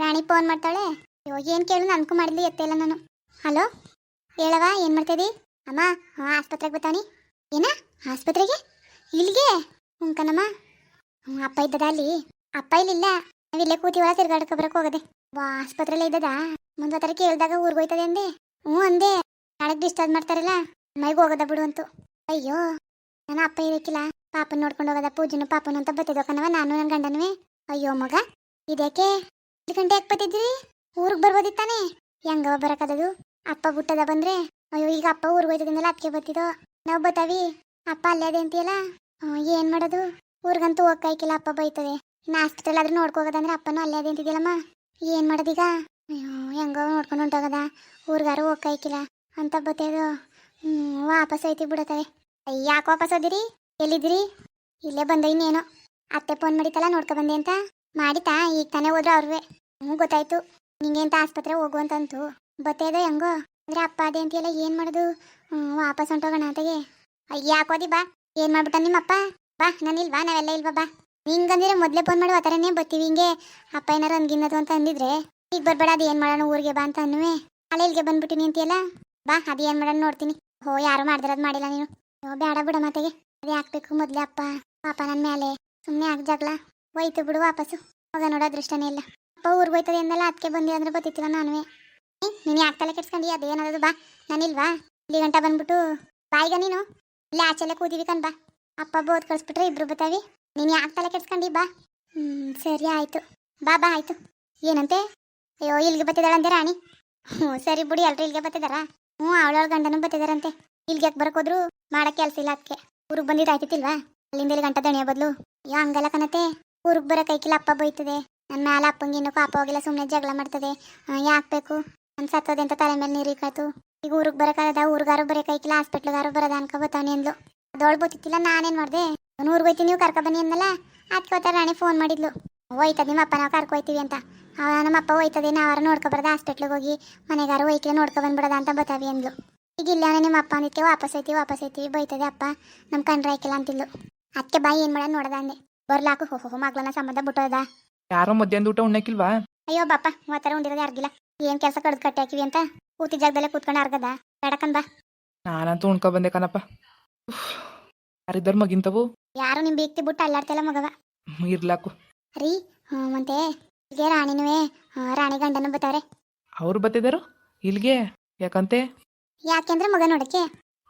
ರಾಣಿ phone ಮಾಡ್ತಾಳೆ. ಅಯ್ಯೋ, ಏನು ಕೇಳು ಅನ್ಕೊ ಮಾಡಿದ್ಲು, ಎತ್ತೇ ಇಲ್ಲ ನಾನು. ಹಲೋ? ಹೇಳವ ಏನು ಮಾಡ್ತಿದ್ದಿ ಅಮ್ಮ, ಹಾಂ, ಆಸ್ಪತ್ರೆಗೆ ಬರ್ತಾನಿ. ಏನ? ಆಸ್ಪತ್ರೆಗೆ? ಇಲ್ಲಿಗೆ? ಹುಂಕನಮ್ಮ ಹ್ಞೂ ಅಪ್ಪ ಇದ್ದದ ಅಲ್ಲಿ? ಅಪ್ಪ ಇಲ್ಲಿಲ್ಲ. ನಾವಿಲ್ಲೇ ಇಲ್ಲೇ ಕೂತೀವಲ್ಲ ತಿರ್ಗಾಡಕ್ಕೆ ಬರಕ್ಕೆ ಹೋಗದೆ. ವಾ ಆಸ್ಪತ್ರೆಲ್ಲೇ ಇದ್ದದ? ಮುಂದೆ ಹತ್ರ ಕೇಳಿದಾಗ ಊರಿಗೆ ಹೋಯ್ತದೆ ಅಂದೆ. ಹ್ಞೂ ಅಂದೆ. ನಾಳೆ ಡಿಸ್ಚಾರ್ಜ್ ಮಾಡ್ತಾರಲ್ಲ, ಮೈಗೆ ಹೋಗೋದ ಬಿಡು ಅಂತು. ಅಯ್ಯೋ, ನನ್ನ ಅಪ್ಪ ಇರಕ್ಕಿಲ್ಲ ಪಾಪನ ನೋಡ್ಕೊಂಡು ಹೋಗೋದ ಪೂಜೆನು ಪಾಪನು ಅಂತ ಬತ್ತಿದ್ವ ನಾನು ನನ್ನ ಗಂಡನವೇ. ಅಯ್ಯೋ, ಮಗ ಎಷ್ಟು ಗಂಟೆ ಯಾಕೆ ಬತ್ತಿದ್ರಿ ಊರಿಗೆ ಬರ್ಬೋದಿತ್ತಾನೆ ಹೆಂಗವ ಬರಕದದು. ಅಪ್ಪ ಬಿಟ್ಟದ ಬಂದ್ರೆ, ಅಯ್ಯೋ, ಈಗ ಅಪ್ಪ ಊರಿಗೆ ಹೋಯ್ತದಿಂದಲ್ಲ ಅದಕ್ಕೆ ಬತ್ತಿದೋ ನಾವು ಬತ್ತಾವಿ. ಅಪ್ಪ ಅಲ್ಲೇ ಅದೇ ಅಂತೀಯಲ್ಲ? ಏನು ಏನ್ ಮಾಡೋದು? ಊರಿಗಂತೂ ಹೋಗ್ಕಾಯ್ಕಿಲ್ಲ ಅಪ್ಪ ಬೈತದೆ. ಇನ್ನು ಆಸ್ಪತ್ರೆಲ್ ಆದ್ರೂ ನೋಡ್ಕೋಗದಂದ್ರೆ ಅಪ್ಪನೂ ಅಲ್ಲೇ ಅದೇ ಅಂತಿದ್ಯಲ್ಲಮ್ಮ? ಏನ್ ಮಾಡೋದೀಗ ಅಯ್ಯೋ, ಹೆಂಗೋ ನೋಡ್ಕೊಂಡು ಹೊಂಟೋಗದ. ಊರ್ಗಾರು ಹೋಗ್ಕಾಯ್ಕಿಲ್ಲ ಅಂತ ಬತ್ತೇದು ಹ್ಞೂ ವಾಪಸ್ ಐತಿ ಬಿಡತವೆ ಯಾಕೆ ವಾಪಸ್ ಹೋದಿರಿ? ಎಲ್ಲಿದ್ದೀರಿ? ಇಲ್ಲೇ ಬಂದ ಇನ್ನೇನೋ. ಅತ್ತೆ ಫೋನ್ ಮಾಡಿತಲ್ಲ ನೋಡ್ಕೊ ಬಂದೆ ಅಂತ? ಮಾಡಿತಾ ಈಗ ತಾನೇ ಹೋದ್ರು ಅವ್ರವೇ. ಹ್ಞೂ, ಗೊತ್ತಾಯ್ತು. ನಿಂಗೆ ಅಂತ ಆಸ್ಪತ್ರೆ ಹೋಗು ಅಂತಂತು. ಬತ್ತೇದೋ ಹೆಂಗೋ? ಅಂದ್ರೆ ಅಪ್ಪ ಅದೇ ಅಂತೀಯಲ್ಲ ಏನ್ ಮಾಡೋದು? ವಾಪಸ್ ಹೊಂಟೋಗೋಣ ಅಯ್ಯ ಯಾಕೋದಿ ಬಾ. ಏನ್ ಮಾಡ್ಬಿಟ್ಟ ನಿಮ್ಮಪ್ಪ? ಬಾ ನಾನಿಲ್ವಾ ನಾವೆಲ್ಲ ಇಲ್ವಾ? ಬಾ. ನಿಂಗಂದ್ರೆ ಮೊದ್ಲೇ ಫೋನ್ ಮಾಡಿ ಆತರನೇ ಬರ್ತೀವಿ ಹಿಂಗೆ. ಅಪ್ಪ ಏನಾರು ಅಂಗಿನದು ಅಂತ ಅಂದಿದ್ರೆ, ಈಗ ಬರ್ಬೇಡ, ಅದು ಏನ್ ಮಾಡೋಣ, ಊರಿಗೆ ಬಾ ಅಂತ ಅನ್ನುವೆ. ಅಲ್ಲೇ ಇಲ್ಲಿಗೆ ಬಂದ್ಬಿಟ್ಟಿನಿ ಅಂತೀಯಲ್ಲ ಬಾ, ಅದು ಏನ್ ಮಾಡೋಣ ನೋಡ್ತೀನಿ. ಹೋ, ಯಾರು ಮಾಡ್ದಿರೋದು ಮಾಡಿಲ್ಲ ನೀನು. ಓ ಬೇಡ ಬಿಡ ಮತ್ತೆಗೆ ಅದು ಹಾಕ್ಬೇಕು ಮೊದ್ಲೇ ಅಪ್ಪ. ಪಾಪ ನನ್ನ ಮೇಲೆ ಸುಮ್ಮನೆ ಹಾಕ್ ಜಗಳ. ಹೋಯ್ತು ಬಿಡು ವಾಪಸ್ಸು. ಹೋಗ ನೋಡೋ, ಅದೃಷ್ಟನೇ ಇಲ್ಲ. ಅಪ್ಪ ಊರಿಗೆ ಹೋಯ್ತದೆ ಅಂದಲ್ಲ ಅದಕ್ಕೆ ಬಂದಿ ಅಂದ್ರೆ ಗೊತ್ತಿತ್ತಿಲ್ಲ ನಾನುವೆ. ನೀನು ಯಾಕೆ ತಲೆ ಕೆಡ್ಸ್ಕೊಂಡಿ? ಅದು ಏನದು ಬಾ. ನಾನಿಲ್ವಾ? ಇಲ್ಲಿ ಗಂಟ ಬಂದ್ಬಿಟ್ಟು. ಬಾಯಿಗ ನೀನು. ಇಲ್ಲಿ ಆಚೆಲ್ಲ ಕೂದಿವಿ ಕಣ್ ಬಾ. ಅಪ್ಪ ಬೋದ್ ಕಳಿಸ್ಬಿಟ್ರೆ ಇಬ್ರು ಬತ್ತಾವಿ ನೀನು ಯಾಕೆ ತಲೆ ಕೆಡ್ಸ್ಕೊಂಡಿ? ಬಾ. ಹ್ಞೂ ಸರಿ ಆಯಿತು. ಬಾ ಬಾ, ಆಯಿತು. ಏನಂತೆ? ಅಯ್ಯೋ, ಇಲ್ಲಿಗೆ ಬತ್ತಿದ್ದಾಳಂತೆ ರಾಣಿ. ಹ್ಞೂ ಸರಿ ಬಿಡಿ ಎಲ್ಲರೂ ಇಲ್ಲಿಗೆ ಬತ್ತಿದಾರ ಹ್ಞೂ ಅವಳವಳ ಗಂಡನೂ ಬತ್ತಿದಾರಂತೆ ಇಲ್ಲಿಗೆ ಯಾಕೆ ಬರಕೋದ್ರು ಮಾಡೋಕ್ಕೆ ಕೆಲಸ ಇಲ್ಲ ಅದಕ್ಕೆ ಊರಿಗೆ ಬಂದಿದ್ದು ಆಯ್ತಿತ್ತಿಲ್ವಾ ಅಲ್ಲಿಂದ ಇಲ್ಲಿ ಗಂಟ ದಣಿಯ ಬದಲು. ಯಾ ಹಂಗಲ್ಲ ಕಣತೆ. ಊರಿಗೆ ಬರೋ ಕೈಕಿಲ್ಲ ಅಪ್ಪ ಬೈತದೆ. ನನ್ನ ಮೇಲೆ ಅಪ್ಪಂಗೆ ಇನ್ನೂ ಪಾಪ ಹೋಗಿಲ್ಲ ಸುಮ್ಮನೆ ಜಗಳ ಮಾಡ್ತದೆ. ಯಾಕೆ ಬೇಕು? ನನ್ನ ಸತ್ತದೆ ಅಂತ ತಲೆ ಮೇಲೆ ನೀರು ಇಕ್ಕಾಯ್ತು ಈಗ ಊರಿಗೆ ಬರೋಕ್ಕಾಗದ? ಊರ್ಗಾರು ಬರೋಕಾಯ್ಕಿಲ್ಲ ಹಾಸ್ಪಿಟ್ಲ್ಗಾರು ಬರೋದ ಅನ್ಕೊ ಬತ್ತಾನೆ ಅಂದ್ಲು. ಅದೊಳ್ ಗೊತ್ತಿತ್ತಿಲ್ಲ ನಾನೇನು ಮಾಡ್ದೆ? ಊರಿಗೆ ಹೋಯ್ತೀನಿ, ನೀವು ಕರ್ಕೊ ಬನ್ನಿ ಅಂದಲ್ಲ ಅದಕ್ಕೆ ರಾಣಿ ಫೋನ್ ಮಾಡಿದ್ಲು. ಹೋಯ್ತದೆ ನಿಮ್ಮ ಅಪ್ಪ, ನಾವು ಕರ್ಕೊಯ್ತೀವಿ ಅಂತ. ಅವ ನಮ್ಮಪ್ಪ ಹೋಯ್ತದೆ ನಾವು ನೋಡ್ಕೊ ಬರದ? ಹಾಸ್ಪಿಟ್ಲಿಗೆ ಹೋಗಿ ಮನೆಗಾರು ಹೋಯ್ಕಿಲ್ಲ ನೋಡ್ಕೊ ಬಂದ್ಬಿಡದ ಅಂತ ಬತ್ತಾವಿ ಅಂದ್ಲು. ಈಗ ಇಲ್ಲ ನಿಮ್ಮ ಅಪ್ಪ ಅಂದಿಕ್ಕೆ ವಾಪಸ್ ಐತಿ ವಾಪಸ್ ಐತಿ ಬೈತದೆ ಅಪ್ಪ ನಮ್ಮ ಕಂಡ್ರೆ ಹಾಕಿಲ್ಲ ಅಂತಿದ್ಲು. ಅದಕ್ಕೆ ಬಾಯಿ ಏನು ಮಾಡೋದು ನೋಡದ ಅಂದೆ. ಬರ್ಲಾಕು, ಹೋ ಹೋ ಸಂಬಂಧ ಬಿಟ್ಟೋದ ಯಾರೋ ಮಧ್ಯಾಹ್ನದ ಊಟ ಉಣ್ಣಕ್ಕಿಲ್ವಾ? ಅಯ್ಯೋ ಬಾಪ ಮಾತಾರ ಉಂಡಿರೋದು ಯಾರಿಗಿಲ್ಲ. ಏನ್ ಕೆಲಸ ಕಡ್ದು ಕಟ್ಟಿ ಹಾಕಿವಿ ಅಂತ? ಕೂತಿ ಜಾಗದಲ್ಲೇ ಕೂತ್ಕೊಂಡು ಅರ್ಗದ ಬೇಡಕನ್ ಬಾ. ನಾನಂತೂ ಉಣ್ಕೊ ಬಂದೆ ಕಣಪ್ಪ. ಯಾರಿದ್ದಾರ ಮಗಿಂತವು? ಯಾರು ನಿಮ್ ಬೀಗ್ತಿ ಬಿಟ್ಟು ಅಲ್ಲಾಡ್ತಿಲ್ಲ ಮಗವ? ಇರ್ಲಾಕು. ರೀ ಹ್ಞೂ ಮತ್ತೆ ಇಲ್ಲಿಗೆ ರಾಣಿನುವೆ ಆ, ರಾಣಿ ಗಂಡನ ಬತ್ತವ್ರೆ. ಅವ್ರು ಬತ್ತಿದಾರು? ಇಲ್ಲಿಗೆ? ಯಾಕಂತೆ? ಯಾಕೆಂದ್ರೆ ಮಗ ನೋಡಕ್ಕೆ.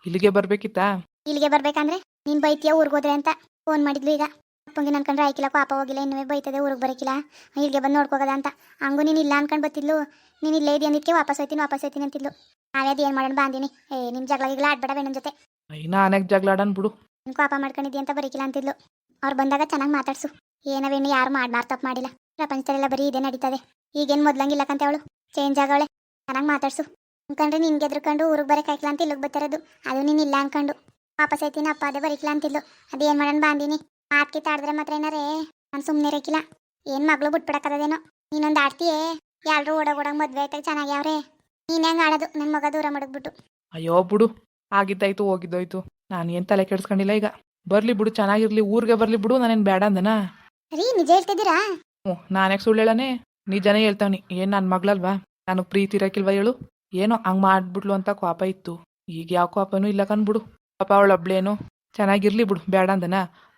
ಇಲ್ಲಿಗೆ ಬರ್ಬೇಕಿತ್ತಾ? ಇಲ್ಲಿಗೆ ಬರ್ಬೇಕಂದ್ರೆ ನೀನ್ ಬೈತಿಯ ಊರ್ಗೋದ್ರೆ ಅಂತ? ಫೋನ್ ಮಾಡಿದ್ಲು ಈಗ. ಅಪ್ಪಂಗೆ ಅನ್ಕೊಂಡ್ರೆ ಆಯ್ಕಿಲ್ಲ ಪಾಪ ಹೋಗಿಲ್ಲ ಇನ್ನೂ ಬೈತದೆ ಊರಿಗೆ ಬರಕಿಲ್ಲ. ಇಲ್ಲಿಗೆ ಬಂದು ನೋಡ್ಕೋಗದ ಅಂತ. ಹಂಗೂ ನೀನು ಇಲ್ಲ ಅನ್ಕೊಂಡು ಬತ್ತಿದ್ಲು ನೀನು ಇಲ್ಲೇ ಇದೆ ಅಂದಿದ್ಕೆ ವಾಪಸ್ ಹೋಯ್ತೀನಿ ವಾಪಸ್ ಹೋಯ್ತೀನಿ ಅಂತಿದ್ಲು. ನಾವೇ ಅದು ಏನು ಮಾಡೋಣ ಬಾಂದಿನಿ ಏ ನಿಮ್ಮ ಜಗಳ ಗಿಗ್ಲ ಆಡ್ಬೇಡ ಬೇಣನ್ ಜೊತೆ. ಇನ್ನ ಅನೇಕ ಜಗಳ ಆಡನ್ ಬಿಡು. ನೀನು ಕೋಪ ಮಾಡ್ಕೊಂಡಿದ್ದಿ ಅಂತ ಬರೀಕಿಲ್ಲ ಅಂತಿದ್ಲು. ಅವ್ರು ಬಂದಾಗ ಚೆನ್ನಾಗಿ ಮಾತಾಡ್ಸು. ಏನವೇನು ಯಾರು ಮಾಡ್ಬಾರ್ ತಪ್ಪು ಮಾಡಿಲ್ಲ. ಪ್ರಪಂಚದಲ್ಲೆಲ್ಲ ಬರೀ ಇದೇ ನಡೀತದೆ. ಈಗೇನು ಮೊದ್ಲಂಗಿಲ್ಲಕಂತ ಅವಳು. ಚೇಂಜ್ ಆಗವಳೆ. ಚೆನ್ನಾಗಿ ಮಾತಾಡ್ಸು. ಅನ್ಕೊಂಡ್ರೆ ನಿನ್ಗೆ ಎದ್ರುಕೊಂಡು ಊರಿಗೆ ಬರಕಾಯ್ಕಿಲ್ಲ ಅಂತ ಇಲ್ಲಿಗೆ ಬರ್ತಿರೋದು. ಅದು ನೀನು ಇಲ್ಲ ಅನ್ಕೊಂಡು. ವಾಪಸ್ ಐತೀನಿ ಅಪ್ಪ ಅದೇ ಬರೀಕಿಲ್ಲ ಅಂತಿದ್ಲು. ಅದೇನು ಮಾಡೋಣ ಬಾಂದಿನಿ ಮಾತ್ಕಿ ತಾಡಿದ್ರೆ ಮಾತ್ರ ಏನಾರೇ? ನಾನು ಸುಮ್ಮನೆ ಇರಕಿಲ್ಲ. ಏನ್ ಮಗಳು ಬಿಟ್ಬಿಡಕ್ಕದೇನೋ ನೀನೊಂದು ಆಡ್ತೀಯೇ? ಯಾರು ಓಡೋಗ್ ಓಡೋಗ್ ಮದ್ವೆ ಆಯ್ತಾಗ ಚೆನ್ನಾಗ್ಯಾವ್ರೆ? ನೀನ್ ಹೆಂಗ್ ಆಡೋದು? ನನ್ನ ಮಗ ದೂರ ಮಾಡಕ್ಬಿಟ್ಟು ಅಯ್ಯೋ ಬಿಡು. ಆಗಿದ್ದಾಯ್ತು ಹೋಗಿದ್ದೋಯ್ತು. ನಾನು ಏನ್ ತಲೆ ಕೆಡ್ಸ್ಕೊಂಡಿಲ್ಲ ಈಗ? ಬರ್ಲಿ ಬಿಡು ಚೆನ್ನಾಗಿರ್ಲಿ. ಊರಿಗೆ ಬರ್ಲಿ ಬಿಡು ನಾನೇನ್ ಬೇಡ ಅಂದನಾ? ರೀ ನಿಜ ಹೇಳ್ತಿದ್ದೀರಾ? ಹ್ಞೂ ನಾನೇ ಸುಳ್ಳು ಹೇಳನೆ? ನಿಜನೇ ಹೇಳ್ತಾವ್ನಿ. ಏನ್ ನನ್ನ ಮಗಳಲ್ವಾ? ನನಗೆ ಪ್ರೀತಿ ಇರಕ್ಕಿಲ್ವಾ ಹೇಳು? ಏನೋ ಹಂಗ್ ಮಾಡ್ಬಿಟ್ಲು ಅಂತ ಕೋಪ ಇತ್ತು. ಈಗ ಯಾವ ಕೋಪನೂ ಇಲ್ಲ ಬಿಡು ಪಾಪ ಅವಳೊಬ್ಳೇನು? ಚೆನ್ನಾಗಿರ್ಲಿ ಬಿಡು ಬೇಡ ಅಂದನ?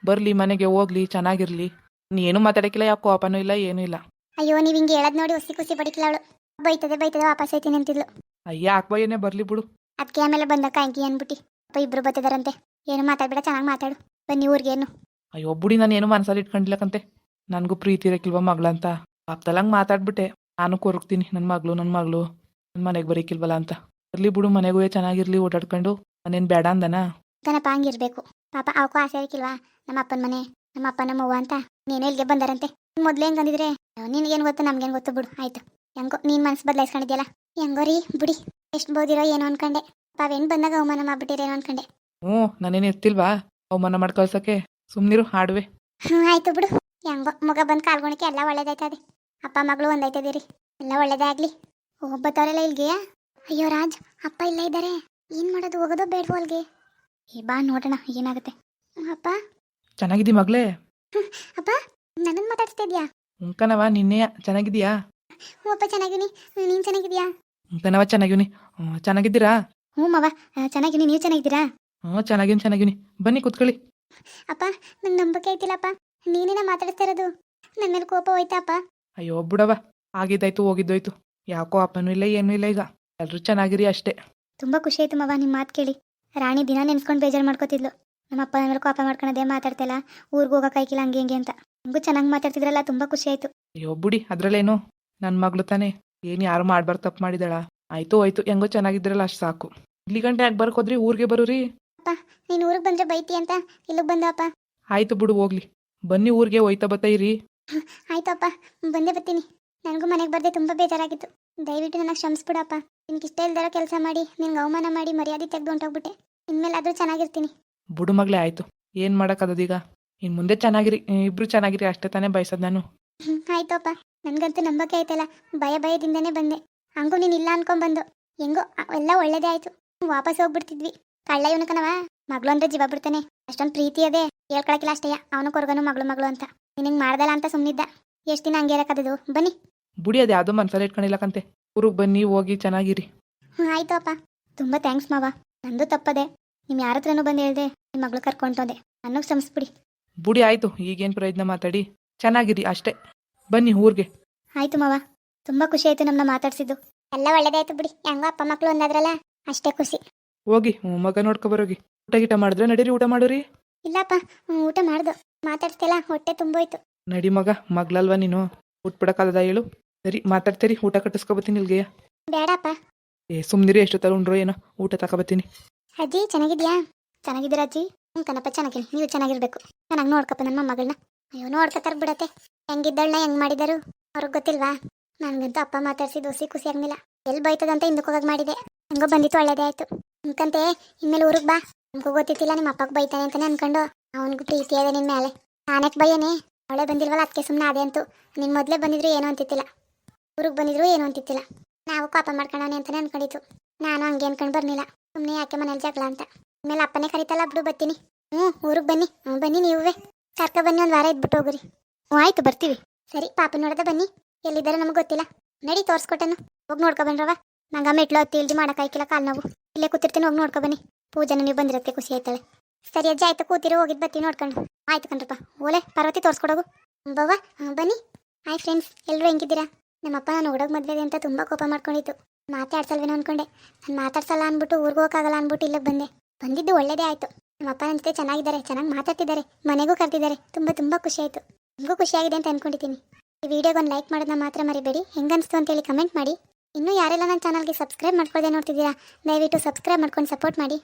ಬರ್ಲಿ ಮನೆಗೆ ಹೋಗ್ಲಿ ಚೆನ್ನಾಗಿರ್ಲಿ. ನೀನು ಮಾತಾಡಕ್ಕಿಲ್ಲ ಯಾವ ಕೋಪನೂ ಇಲ್ಲ ಏನೂ ಇಲ್ಲ. ಅಯ್ಯೋ ನೀವ್ ಹಿಂಗೆ ಹೇಳದ್ ನೋಡಿ ಹುಸಿ ಖುಷಿ ಪಡಿಕಿಲ್ಲ ಅವಳು. ಬೈತದೆ ಬೈತದೆ ವಾಪಸ್ ಐತೀನಿ ಅಂತಿದ್ಲು. ಅಯ್ಯ ಹಾಕ್ಬಯ್ಯನೇ ಬರ್ಲಿ ಬಿಡು. ಅದಕ್ಕೆ ಆಮೇಲೆ ಬಂದ ಕಾಂಕಿ ಅನ್ಬಿಟ್ಟು ಅಪ್ಪ ಇಬ್ರು ಬತ್ತಿದಾರಂತೆ. ಏನು ಮಾತಾಡ್ಬೇಡ ಚೆನ್ನಾಗಿ ಮಾತಾಡು. ಬನ್ನಿ ಊರಿಗೆ ಏನು ಅಯ್ಯೋ ಬುಡಿ ನಾನು ಏನು ಮನಸ್ಸಲ್ಲಿ ಇಟ್ಕೊಂಡಿಲ್ಲಕಂತೆ ನನಗೂ ಪ್ರೀತಿ ಇರಕ್ಕಿಲ್ವಾ ಮಗಳಂತ ತಲಂಗ್ ಮಾತಾಡ್ಬಿಟ್ಟೆ. ನಾನು ಕೊರಗ್ತೀನಿ ನನ್ನ ಮಗಳು ನನ್ನ ಮಗಳು. ನನ್ನ ಮನೆಗೆ ಬರೀಕಿಲ್ವಲ್ಲ ಅಂತ. ಬರ್ಲಿ ಬಿಡು ಮನೆಗೂ ಚೆನ್ನಾಗಿರ್ಲಿ ಓಡಾಡ್ಕೊಂಡು. ನಾನೇನು ಬೇಡ ಅಂದನಾ? ತನಪ ಹಂಗಿರ್ಬೇಕು. ಪಾಪ ಅವಕ್ಕೂ ಆಸೆ ಇರಕ್ಕಿಲ್ವಾ ನಮ್ಮ ಅಪ್ಪನ ಮನೆ ನಮ್ಮ ಅಪ್ಪ ನಮ್ಮ ಅವ್ವ ಅಂತ? ನೀನು ಇಲ್ಲಿಗೆ ಬಂದಾರಂತೆ? ಮೊದಲು ಹೆಂಗ್ ಅಂದಿದ್ರೆ? ಏನ್ ಗೊತ್ತು ನಮ್ಗೇನು ಗೊತ್ತು ಬಿಡು ಆಯ್ತು. ಹೆಂಗೋ ನೀನ್ ಮನಸ್ಸು ಬದಲಾಯಿಸ್ಕೊಂಡಿದ್ಯಲ್ಲ? ಹೆಂಗೋ ರೀ ಬಿಡಿ. ಎಷ್ಟು ಬೋದಿರೋ ಏನೋ ಅನ್ಕಂಡೆ. ಏನ್ ಬಂದಾಗ ಅವಮಾನ ಮಾಡ್ಬಿಟ್ಟಿರೇನೋ ಅನ್ಕಂಡೆ. ಹ್ಞೂ ನಾನೇನು ಇರ್ತಿಲ್ವಾ ಅವಮಾನ ಮಾಡಿ ಸುಮ್ನಿರು ಸುಮ್ಮನಿರು ಹಾಡುವೆ. ಹ್ಞೂ ಆಯ್ತು ಬಿಡು. ಹೆಂಗೋ ಮಗ ಬಂದು ಕಾಲ್ಗೊಣಕ್ಕೆ ಎಲ್ಲ ಒಳ್ಳೇದಾಯ್ತದೆ. ಅಪ್ಪ ಮಗಳು ಒಂದಾಯ್ತದಿರಿ ಎಲ್ಲ ಒಳ್ಳೇದೇ ಒಬ್ಬ ಒಬ್ಬತ್ತವರೆಲ್ಲ ಇಲ್ಗೆಯಾ? ಅಯ್ಯೋ ರಾಜ್ ಅಪ್ಪ ಇಲ್ಲ ಇದ್ದಾರೆ. ಏನ್ ಮಾಡೋದು ಹೋಗೋದು ಬೇಡವೋ ಅಲ್ಗೆ? ಏ ಬಾ ನೋಡೋಣ ಏನಾಗುತ್ತೆ. ಅಪ್ಪ? ಚೆನ್ನಾಗಿದ್ದಿ ಮಗಳೇ? ಅಪ್ಪ ನನ್ನನ್ನು ಮಾತಾಡ್ಸ್ತಾ ಇದ್ಯಾ ಉಂಕನವ ನಿನ್ನೆ ಚೆನ್ನಾಗಿದ್ಯಾ ಹ್ಞೂ ಅಪ್ಪ ಚೆನ್ನಾಗಿನಿ ನೀನು ಚೆನ್ನಾಗಿದ್ಯಾ ಉಂಕನವ ಚೆನ್ನಾಗಿವ್ನಿ ಹ್ಞೂ ಚೆನ್ನಾಗಿದ್ದೀರಾ? ಹ್ಞೂ ಮವ ಚೆನ್ನಾಗಿನಿ ನೀವು ಚೆನ್ನಾಗಿದ್ದೀರಾ? ಹ್ಞೂ ಚೆನ್ನಾಗಿವ್ನಿ ಚೆನ್ನಾಗಿವ್ನಿ ಬನ್ನಿ ಕುತ್ಕೊಳ್ಳಿ. ಅಪ್ಪ ನಂಗೆ ನಂಬಿಕೆ ಐತಿಲ್ಲಪ್ಪ ನೀನೇನ ಮಾತಾಡ್ತಾ ಇರೋದು. ನನ್ನ ಮೇಲೆ ಕೋಪ ಹೋಯ್ತಾ ಅಪ್ಪ? ಅಯ್ಯೋ ಬಿಡವ ಆಗಿದ್ದಾಯ್ತು ಹೋಗಿದ್ದೋಯ್ತು. ಯಾಕೋ ಅಪ್ಪನೂ ಇಲ್ಲ ಏನೂ ಇಲ್ಲ ಈಗ. ಎಲ್ಲರೂ ಚೆನ್ನಾಗಿರಿ ಅಷ್ಟೇ. ತುಂಬ ಖುಷಿ ಆಯ್ತು ಮವ ನಿಮ್ಮ ಮಾತು ಕೇಳಿ. ರಾಣಿ ದಿನ ನೆನ್ಸ್ಕೊಂಡು ಬೇಜಾರು ಮಾಡ್ಕೋತಿದ್ಲು. ನಮ್ಮ ಅಪ್ಪ ಮೇಲೆ ಕೋಪ ಮಾಡ್ಕೊಳೋದೇ ಮಾತಾಡ್ತಿಲ್ಲ. ಊರಿಗೆ ಹೋಗೋಕಾಯ್ಕಿಲ್ಲ ಹಂಗೆ ಹಿಂಗೆ ಅಂತ. ನಮಗೂ ಚೆನ್ನಾಗಿ ಮಾತಾಡ್ತಿದ್ರಲ್ಲ ತುಂಬ ಖುಷಿ ಆಯ್ತು. ಅಯ್ಯೋ ಬಿಡಿ ಅದ್ರಲ್ಲೇನು? ನನ್ನ ಮಗಳು ತಾನೇ. ಏನು ಯಾರು ಮಾಡ್ಬಾರ್ದು ತಪ್ಪು ಮಾಡಿದಾಳ? ಆಯ್ತು ಹೋಯ್ತು. ಹೆಂಗೋ ಚೆನ್ನಾಗಿದ್ರಲ್ಲ ಅಷ್ಟು ಸಾಕು. ಇಲ್ಲಿ ಗಂಟೆ ಯಾಕೆ ಬರ್ಕೋದ್ರಿ ಊರಿಗೆ ಬರೋರಿ? ನೀನು ಊರಿಗೆ ಬಂದ್ರೆ ಬೈತಿ ಅಂತ. ಇಲ್ಲಿಗೆ ಬಂದಪ್ಪ ಆಯ್ತು ಬಿಡು ಹೋಗ್ಲಿ. ಬನ್ನಿ ಊರಿಗೆ ಹೋಯ್ತಾ ಬತ್ತೈರಿ ಆಯ್ತಪ್ಪ ಆಯ್ತು ಅಪ್ಪ ಬಂದೇ ಬರ್ತೀನಿ. ನನಗೂ ಮನೆಗೆ ಬರ್ದೆ ತುಂಬ ಬೇಜಾರಾಗಿತ್ತು. ದಯವಿಟ್ಟು ನನಗೆ ಕ್ಷಮಿಸ್ಬಿಡಪ್ಪ ನಿನ್ಗೆ ಇಷ್ಟ ಇಲ್ದಿರೋ ಕೆಲಸ ಮಾಡಿ ನಿನ್ಗೆ ಅವಮಾನ ಮಾಡಿ ಮರ್ಯಾದೆ ತೆಗೆದು ಹೊಂಟೋಗ್ಬಿಟ್ಟೆ. ಇನ್ಮೇಲಾದರೂ ಚೆನ್ನಾಗಿರ್ತೀನಿ. ಬುಡು ಮಗಳೇ ಆಯ್ತು. ಏನು ಮಾಡೋಕ್ಕದೀಗ ಇನ್ನು ಮುಂದೆ ಚೆನ್ನಾಗಿರಿ ಇಬ್ರು ಚೆನ್ನಾಗಿರಿ ಅಷ್ಟೇ ತಾನೇ ಬಯಸೋದು ನಾನು. ಆಯ್ತಪ್ಪ. ನನಗಂತೂ ನಂಬಕ್ಕೆ ಆಯ್ತಲ್ಲ ಭಯ ಭಯದಿಂದನೇ ಬಂದೆ. ಹಂಗೂ ನೀನು ಇಲ್ಲ ಅನ್ಕೊಂಡ್ಬಂದು ಹೆಂಗೋ ಎಲ್ಲ ಒಳ್ಳೇದೇ ಆಯ್ತು. ವಾಪಸ್ ಹೋಗ್ಬಿಡ್ತಿದ್ವಿ. ಕಳ್ಳ ಇವನು ಕಣವ ಮಗಳು ಅಂದ್ರೆ ಜೀವ ಬಿಡ್ತಾನೆ. ಅಷ್ಟೊಂದು ಪ್ರೀತಿ ಅದೇ. ಹೇಳ್ಕೊಳಕಿಲ್ಲ ಅಷ್ಟಯ್ಯ ಅವನು ಕೊರ್ಗನು ಮಗಳು ಮಗಳು ಅಂತ. ನಿನಗೆ ಮಾಡ್ದಲ್ಲ ಅಂತ ಸುಮ್ಮನಿದ್ದ ಎಷ್ಟು ದಿನ ಹಂಗೆ ಇರಕ್ಕದು ಬನ್ನಿ. ಬುಡಿ ಅದು ಯಾವುದೋ ಮನ್ಸಲ್ಲಿ ಇಟ್ಕೊಂಡಿಲ್ಲಕಂತೆ ಊರಿಗೆ ಬನ್ನಿ ಹೋಗಿ ಚೆನ್ನಾಗಿರಿ. ಹಾಂ ಆಯ್ತು ಅಪ್ಪ. ತುಂಬ ಥ್ಯಾಂಕ್ಸ್ ಮಾವ. ನಂದು ತಪ್ಪದೆ. ನಿಮ್ಮ ಯಾರ ಹತ್ರನೂ ಬಂದು ಹೇಳ್ದೆ ನಿಮ್ಮ ಮಗಳು ಕರ್ಕೊಂಡೋದೆ ನನಗೆ ಕ್ಷಮಿಸ್ಬಿಡಿ ಬುಡಿ ಆಯ್ತು ಈಗೇನು ಪ್ರಯತ್ನ ಮಾತಾಡಿ. ಚೆನ್ನಾಗಿರಿ ಅಷ್ಟೇ. ಬನ್ನಿ ಊರಿಗೆ. ಆಯ್ತು ಮಾವ. ತುಂಬಾ ಖುಷಿ ಆಯ್ತು ನಮ್ಮನ್ನ ಮಾತಾಡ್ಸಿದ್ದು. ಎಲ್ಲ ಒಳ್ಳೇದಾಯ್ತು ಬಿಡಿ. ಹೆಂಗೋ ಅಪ್ಪ ಮಕ್ಕಳು ಒಂದಾದ್ರಲ್ಲ ಅಷ್ಟೇ ಖುಷಿ. ಹೋಗಿ ಮಗ ನೋಡ್ಕೊ ಬರೋಗಿ. ಊಟ ಗೀಟ ಮಾಡಿದ್ರೆ ನಡೀರಿ ಊಟ ಮಾಡೋರಿ. ಇಲ್ಲಪ್ಪ ಹ್ಮ್, ಊಟ ಮಾಡ್ದು. ಮಾತಾಡ್ತಿಲ್ಲ ಹೊಟ್ಟೆ ತುಂಬೋಯ್ತು. ನಡಿ ಮಗ ಮಗ್ಲಲ್ವಾ ನೀನು? ಉಟ್ಬಿಡಕ್ಕಲ್ಲದ ಹೇಳು. ಸರಿ ಮಾತಾಡ್ತೀರಿ ಊಟ ಕಟ್ಟಿಸ್ಕೊಬತ್ತೀನಿ ಇಲ್ಗೆಯ ಬೇಡಪ್ಪ. ಏ ಸುಮ್ನಿರಿ ಎಷ್ಟೊತ್ತಲ್ಲ ಉಂಡ್ರೋ ಏನೋ ಊಟ ತಗೊಬತ್ತೀನಿ ಅಜ್ಜಿ ಚೆನ್ನಾಗಿದ್ಯಾ? ಚೆನ್ನಾಗಿದ್ದೀರ ಅಜ್ಜಿ? ಹ್ಞೂ ಕಣಪ್ಪ ಚೆನ್ನಾಗಿನಿ ನೀವು ಚೆನ್ನಾಗಿರ್ಬೇಕು. ಚೆನ್ನಾಗಿ ನೋಡ್ಕಪ್ಪ ನಮ್ಮ ಮಗಳನ್ನ ಅಯ್ಯೋ ನೋಡ್ಕೊತಾರ ಬಿಡತ್ತೆ. ಹೆಂಗಿದ್ದಳನ್ನ ಹೆಂಗ್ ಮಾಡಿದರು? ಅವ್ರಿಗೆ ಗೊತ್ತಿಲ್ವಾ? ನನಗಂತೂ ಅಪ್ಪ ಮಾತಾಡ್ಸಿ ದೋಸಿ ಖುಷಿ ಆಗ್ಲಿಲ್ಲ. ಎಲ್ಲಿ ಬೈತದಂತ ಹಿಂದಕ್ಕೆ ಹೋಗಕ್ ಮಾಡಿದೆ. ಹಂಗೋ ಬಂದಿತ್ತು ಒಳ್ಳೇದೇ ಆಯ್ತು. ಅನ್ಕಂತೆ ಇನ್ಮೇಲೆ ಊರಿಗೆ ಬಾ. ನಮಗೂ ಗೊತ್ತಿತ್ತಿಲ್ಲ ನಿಮ್ಮ ಅಪ್ಪಗೆ ಬೈತಾನೆ ಅಂತಾನೆ ಅನ್ಕೊಂಡು. ಅವನಿಗೆ ಪ್ರೀತಿ ಅದೇ ನಿನ್ನ ಮೇಲೆ ನಾನಕ್ಕೆ ಬೈಯನೇ? ಅವಳೆ ಬಂದಿಲ್ವಲ್ಲ ಅದಕ್ಕೆ ಸುಮ್ಮನೆ ಅದೇ ಅಂತು. ನಿನ್ನ ಮೊದಲೇ ಬಂದಿದ್ರು ಏನೂ ಅಂತಿತ್ತಿಲ್ಲ. ಊರಿಗೆ ಬಂದಿದ್ರು ಏನು ಅಂತಿತ್ತಿಲ್ಲ. ನಾವು ಕಾಪ ಮಾಡ್ಕೊಳ್ಳೋಣ ಅಂತಾನೆ ಅನ್ಕೊಂಡಿತ್ತು. ನಾನು ಹಂಗೆ ಅನ್ಕೊಂಡು ಬರ್ನಿಲ್ಲ ಸುಮ್ಮನೆ ಯಾಕೆ ಮನೇಲಿ ಜಗಳ ಅಂತ. ಆಮೇಲೆ ಅಪ್ಪನೇ ಕರಿತಲ್ಲ, ಬಿಡು ಬರ್ತೀನಿ. ಹ್ಞೂ, ಊರಿಗೆ ಬನ್ನಿ. ಹ್ಞೂ, ಬನ್ನಿ ನೀವೇ ಕರ್ಕ ಬನ್ನಿ ಒಂದು ವಾರ ಇದ್ಬಿಟ್ಟು ಹೋಗ್ರಿ. ಹ್ಞೂ, ಆಯ್ತು, ಬರ್ತೀವಿ. ಸರಿ ಪಾಪ ನೋಡದೆ ಬನ್ನಿ. ಎಲ್ಲಿದ್ದಾರೆ ನಮಗೆ ಗೊತ್ತಿಲ್ಲ. ನಡಿ, ತೋರಿಸ್ಕೊಟ್ಟನು. ಹೋಗಿ ನೋಡ್ಕೊ ಬನ್ರವ ನಂಗೆ ಮೆಟ್ಲು ಹತ್ತಿ ಇಲ್ದಿ ಮಾಡೋಕ್ಕಾಯ್ಕಿಲ್ಲ ಕಾಲು ನಾವು. ಇಲ್ಲೇ ಕೂತಿರ್ತೀನಿ, ಹೋಗಿ ನೋಡ್ಕೊ ಬನ್ನಿ. ಪೂಜೆನ, ನೀವು ಬಂದಿರತ್ತೆ ಖುಷಿ ಆಯ್ತಾಳೆ ಸರಿ, ಅಜ್ಜಿ, ಆಯ್ತು, ಕೂತಿರು ಹೋಗಿದ್ದು ಬತ್ತಿ ನೋಡ್ಕೊಂಡು. ಆಯ್ತು ಕಣ್ರಪ್ಪ. ಓಲೆ, ಪಾರ್ವತಿ ತೋರಿಸ್ಕೊಡೋಗು. ಬವ್ವ. ಹಾಂ ಬನ್ನಿ. ಹಾಯ್ ಫ್ರೆಂಡ್ಸ್ ಎಲ್ಲರೂ ಹೆಂಗಿದ್ದೀರಾ? ನಮ್ಮಪ್ಪ ನಾನು ಹುಡುಗ ಮದ್ವೆದೆ ಅಂತ ತುಂಬ ಕೋಪ ಮಾಡ್ಕೊಂಡಿತ್ತು ಮಾತಾಡ್ಸಲ್ವೇನೋ ಅನ್ಕೊಂಡೆ. ನಾನು ಮಾತಾಡ್ಸಲ್ಲ ಅಂದ್ಬಿಟ್ಟು ಊರಿಗೆ ಹೋಗಕ್ಕಾಗಲ್ಲ ಅಂದ್ಬಿಟ್ಟು ಇಲ್ಲಿಗೆ ಬಂದೆ. ಬಂದಿದ್ದು ಒಳ್ಳೇದೇ ಆಯಿತು. ನಮ್ಮಪ್ಪ ನನ್ನ ಜೊತೆ ಚೆನ್ನಾಗಿದ್ದಾರೆ, ಚೆನ್ನಾಗಿ ಮಾತಾಡ್ತಿದ್ದಾರೆ, ಮನೆಗೂ ಕರೆದಿದ್ದಾರೆ. ತುಂಬ ತುಂಬ ಖುಷಿ ಆಯಿತು. ನಿಮಗೂ ಖುಷಿಯಾಗಿದೆ ಅಂತ ಅಂದ್ಕೊಂಡಿದ್ದೀನಿ ಈ ವಿಡಿಯೋಗೆ ಒಂದು ಲೈಕ್ ಮಾಡೋದನ್ನ ಮಾತ್ರ ಮರಿಬೇಡಿ. ಹೆಂಗನ್ಸ್ತು ಅಂತೇಳಿ ಕಮೆಂಟ್ ಮಾಡಿ. ಇನ್ನೂ ಯಾರೆಲ್ಲ ನನ್ನ ಚಾನಲ್ಗೆ ಸಬ್ಸ್ಕ್ರೈಬ್ ಮಾಡ್ಕೊಳ್ಳದೆ ನೋಡ್ತಿದ್ದೀರಾ, ದಯವಿಟ್ಟು ಸಬ್ಸ್ಕ್ರೈಬ್ ಮಾಡ್ಕೊಂಡು ಸಪೋರ್ಟ್ ಮಾಡಿ.